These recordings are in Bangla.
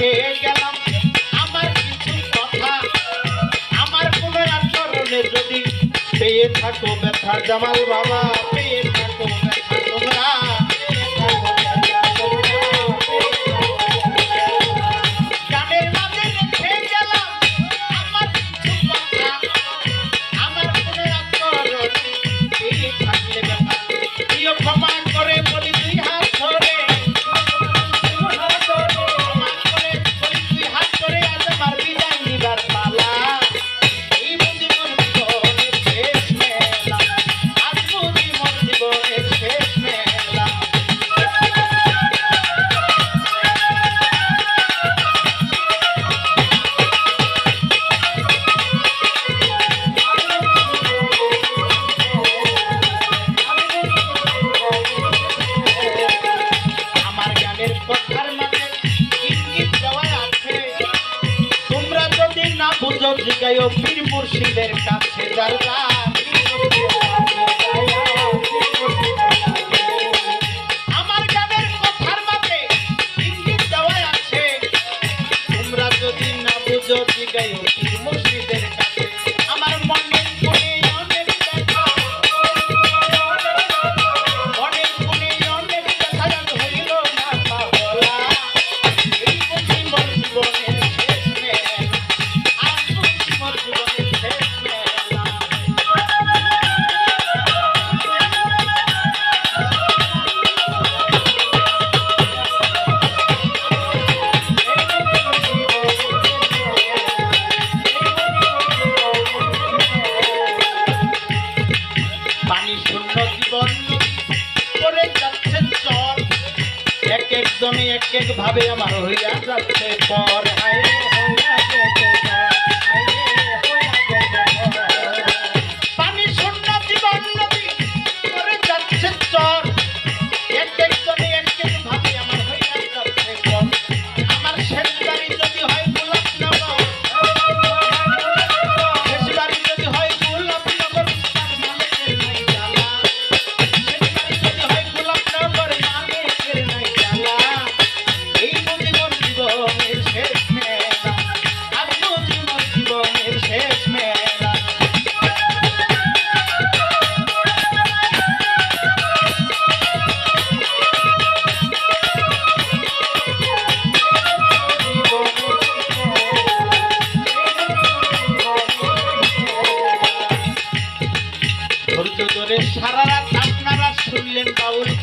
পেয়ে গেলাম। আমার কিছু কথা আমার কোনো আচরণে যদি পেয়ে থাকো ব্যথা জামাল বাবা। না বুঝো জিগাইও পীর মুর্শিদের কাছে যারা আমার গানের আছে। তোমরা যদি না বুঝো জিগাইও চর এক একজনে এক এক ভাবে আমার হইয়া যাচ্ছে পর। হায়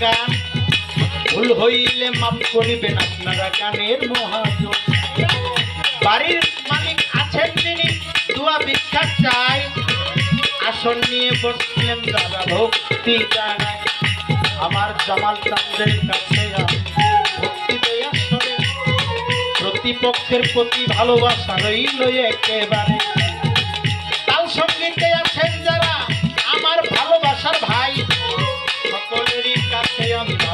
গান ভুল হইলে মাফ করিবেন আপনারা গানের মহাজন। বাড়ির মালিক আছেন যিনি দুয়া ভিক্ষা চাই। আসন নিয়ে বসলেন দাদা ভক্তি জানায়। আমার জামাল চান্দের কাছে ভক্তি আসলে প্রতিপক্ষের প্রতি ভালোবাসা রইল একেবারে।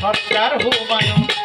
সরকার হুমায়ুন